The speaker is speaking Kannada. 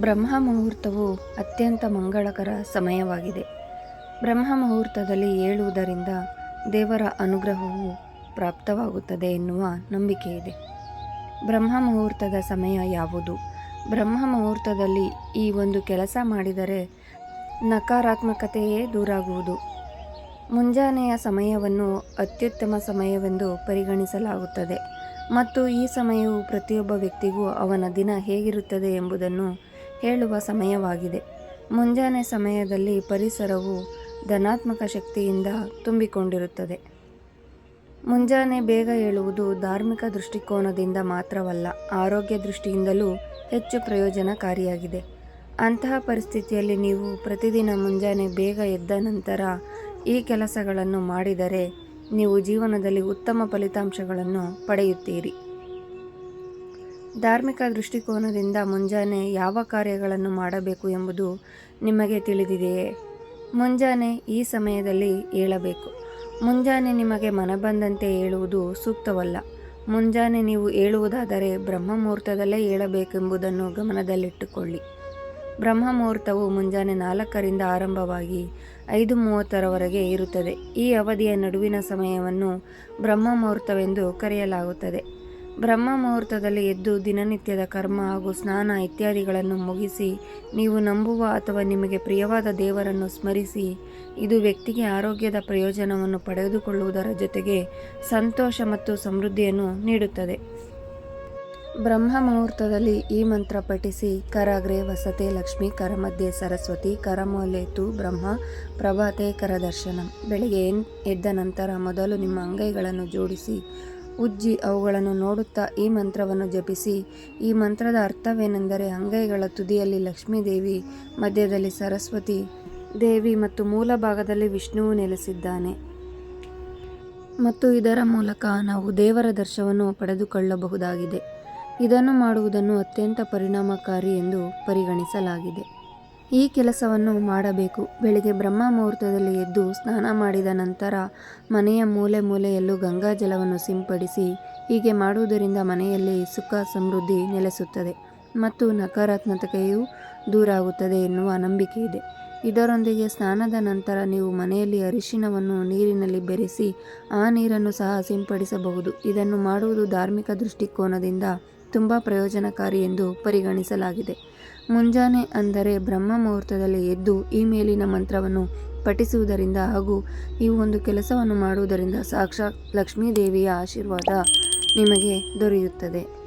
ಬ್ರಹ್ಮ ಮುಹೂರ್ತವು ಅತ್ಯಂತ ಮಂಗಳಕರ ಸಮಯವಾಗಿದೆ. ಬ್ರಹ್ಮ ಮುಹೂರ್ತದಲ್ಲಿ ಏಳುವುದರಿಂದ ದೇವರ ಅನುಗ್ರಹವು ಪ್ರಾಪ್ತವಾಗುತ್ತದೆ ಎನ್ನುವ ನಂಬಿಕೆ ಇದೆ ಬ್ರಹ್ಮ ಮುಹೂರ್ತದ ಸಮಯ ಯಾವುದು? ಬ್ರಹ್ಮ ಮುಹೂರ್ತದಲ್ಲಿ ಈ ಒಂದು ಕೆಲಸ ಮಾಡಿದರೆ ನಕಾರಾತ್ಮಕತೆಯೇ ದೂರಾಗುವುದು. ಮುಂಜಾನೆಯ ಸಮಯವನ್ನು ಅತ್ಯುತ್ತಮ ಸಮಯವೆಂದು ಪರಿಗಣಿಸಲಾಗುತ್ತದೆ. ಮತ್ತು ಈ ಸಮಯವು ಪ್ರತಿಯೊಬ್ಬ ವ್ಯಕ್ತಿಗೂ ಅವನ ದಿನ ಹೇಗಿರುತ್ತದೆ ಎಂಬುದನ್ನು ಹೇಳುವ ಸಮಯವಾಗಿದೆ. ಮುಂಜಾನೆ ಸಮಯದಲ್ಲಿ ಪರಿಸರವು ಧನಾತ್ಮಕ ಶಕ್ತಿಯಿಂದ ತುಂಬಿಕೊಂಡಿರುತ್ತದೆ. ಮುಂಜಾನೆ ಬೇಗ ಹೇಳುವುದು ಧಾರ್ಮಿಕ ದೃಷ್ಟಿಕೋನದಿಂದ ಮಾತ್ರವಲ್ಲ, ಆರೋಗ್ಯ ದೃಷ್ಟಿಯಿಂದಲೂ ಹೆಚ್ಚು ಪ್ರಯೋಜನಕಾರಿಯಾಗಿದೆ. ಅಂತಹ ಪರಿಸ್ಥಿತಿಯಲ್ಲಿ ನೀವು ಪ್ರತಿದಿನ ಮುಂಜಾನೆ ಬೇಗ ಎದ್ದ ನಂತರ ಈ ಕೆಲಸಗಳನ್ನು ಮಾಡಿದರೆ ನೀವು ಜೀವನದಲ್ಲಿ ಉತ್ತಮ ಫಲಿತಾಂಶಗಳನ್ನು ಪಡೆಯುತ್ತೀರಿ. ಧಾರ್ಮಿಕ ದೃಷ್ಟಿಕೋನದಿಂದ ಮುಂಜಾನೆ ಯಾವ ಕಾರ್ಯಗಳನ್ನು ಮಾಡಬೇಕು ಎಂಬುದು ನಿಮಗೆ ತಿಳಿದಿದೆಯೇ? ಮುಂಜಾನೆ ಈ ಸಮಯದಲ್ಲಿ ಏಳಬೇಕು. ಮುಂಜಾನೆ ನಿಮಗೆ ಮನಬಂದಂತೆ ಏಳುವುದು ಸೂಕ್ತವಲ್ಲ. ಮುಂಜಾನೆ ನೀವು ಏಳುವುದಾದರೆ ಬ್ರಹ್ಮ ಮುಹೂರ್ತದಲ್ಲೇ ಏಳಬೇಕೆಂಬುದನ್ನು ಗಮನದಲ್ಲಿಟ್ಟುಕೊಳ್ಳಿ. ಬ್ರಹ್ಮ ಮುಹೂರ್ತವು ಮುಂಜಾನೆ ನಾಲ್ಕರಿಂದ ಆರಂಭವಾಗಿ ಐದು ಮೂವತ್ತರವರೆಗೆ ಇರುತ್ತದೆ. ಈ ಅವಧಿಯ ನಡುವಿನ ಸಮಯವನ್ನು ಬ್ರಹ್ಮ ಮುಹೂರ್ತವೆಂದು ಕರೆಯಲಾಗುತ್ತದೆ. ಬ್ರಹ್ಮ ಮುಹೂರ್ತದಲ್ಲಿ ಎದ್ದು ದಿನನಿತ್ಯದ ಕರ್ಮ ಹಾಗೂ ಸ್ನಾನ ಇತ್ಯಾದಿಗಳನ್ನು ಮುಗಿಸಿ, ನೀವು ನಂಬುವ ಅಥವಾ ನಿಮಗೆ ಪ್ರಿಯವಾದ ದೇವರನ್ನು ಸ್ಮರಿಸಿ, ಇದು ವ್ಯಕ್ತಿಗೆ ಆರೋಗ್ಯದ ಪ್ರಯೋಜನವನ್ನು ಪಡೆದುಕೊಳ್ಳುವುದರ ಜೊತೆಗೆ ಸಂತೋಷ ಮತ್ತು ಸಮೃದ್ಧಿಯನ್ನು ನೀಡುತ್ತದೆ. ಬ್ರಹ್ಮ ಮುಹೂರ್ತದಲ್ಲಿ ಈ ಮಂತ್ರ ಪಠಿಸಿ, ಕರಾಗ್ರೆ ವಸತೆ ಲಕ್ಷ್ಮಿ ಕರಮಧ್ಯೆ ಸರಸ್ವತಿ ಕರಮೋಲೇತು ಬ್ರಹ್ಮ, ಪ್ರಭಾತೆ ಕರದರ್ಶನಂ ಬೆಳಿಗ್ಗೆ ಎದ್ದ ನಂತರ ಮೊದಲು ನಿಮ್ಮ ಅಂಗೈಗಳನ್ನು ಜೋಡಿಸಿ ಉಜ್ಜಿ ಅವುಗಳನ್ನು ನೋಡುತ್ತಾ ಈ ಮಂತ್ರವನ್ನು ಜಪಿಸಿ. ಈ ಮಂತ್ರದ ಅರ್ಥವೇನೆಂದರೆ ಅಂಗೈಗಳ ತುದಿಯಲ್ಲಿ ಲಕ್ಷ್ಮೀದೇವಿ, ಮಧ್ಯದಲ್ಲಿ ಸರಸ್ವತಿ ದೇವಿ ಮತ್ತು ಮೂಲ ಭಾಗದಲ್ಲಿ ವಿಷ್ಣುವು ನೆಲೆಸಿದ್ದಾನೆ. ಮತ್ತು ಇದರ ಮೂಲಕ ನಾವು ದೇವರ ದರ್ಶನವನ್ನು ಪಡೆದುಕೊಳ್ಳಬಹುದಾಗಿದೆ. ಇದನ್ನು ಮಾಡುವುದನ್ನು ಅತ್ಯಂತ ಪರಿಣಾಮಕಾರಿ ಎಂದು ಪರಿಗಣಿಸಲಾಗಿದೆ. ಈ ಕೆಲಸವನ್ನು ಮಾಡಬೇಕು. ಬೆಳಿಗ್ಗೆ ಬ್ರಹ್ಮ ಮುಹೂರ್ತದಲ್ಲಿ ಎದ್ದು ಸ್ನಾನ ಮಾಡಿದ ನಂತರ ಮನೆಯ ಮೂಲೆ ಮೂಲೆಯಲ್ಲೂ ಗಂಗಾಜಲವನ್ನು ಸಿಂಪಡಿಸಿ, ಹೀಗೆ ಮಾಡುವುದರಿಂದ ಮನೆಯಲ್ಲಿ ಸುಖ ಸಮೃದ್ಧಿ ನೆಲೆಸುತ್ತದೆ ಮತ್ತು ನಕಾರಾತ್ಮಕತೆಯು ದೂರಾಗುತ್ತದೆ ಎನ್ನುವ ನಂಬಿಕೆ ಇದೆ. ಇದರೊಂದಿಗೆ ಸ್ನಾನದ ನಂತರ ನೀವು ಮನೆಯಲ್ಲಿ ಅರಿಶಿನವನ್ನು ನೀರಿನಲ್ಲಿ ಬೆರೆಸಿ, ಆ ನೀರನ್ನು ಸಹ ಸಿಂಪಡಿಸಬಹುದು. ಇದನ್ನು ಮಾಡುವುದು ಧಾರ್ಮಿಕ ದೃಷ್ಟಿಕೋನದಿಂದ ತುಂಬ ಪ್ರಯೋಜನಕಾರಿ ಎಂದು ಪರಿಗಣಿಸಲಾಗಿದೆ. ಮುಂಜಾನೆ ಅಂದರೆ ಬ್ರಹ್ಮ ಮುಹೂರ್ತದಲ್ಲಿ ಎದ್ದು ಈ ಮೇಲಿನ ಮಂತ್ರವನ್ನು ಪಠಿಸುವುದರಿಂದ ಹಾಗೂ ಈ ಒಂದು ಕೆಲಸವನ್ನು ಮಾಡುವುದರಿಂದ ಸಾಕ್ಷಾತ್ ಲಕ್ಷ್ಮೀದೇವಿಯ ಆಶೀರ್ವಾದ ನಿಮಗೆ ದೊರೆಯುತ್ತದೆ.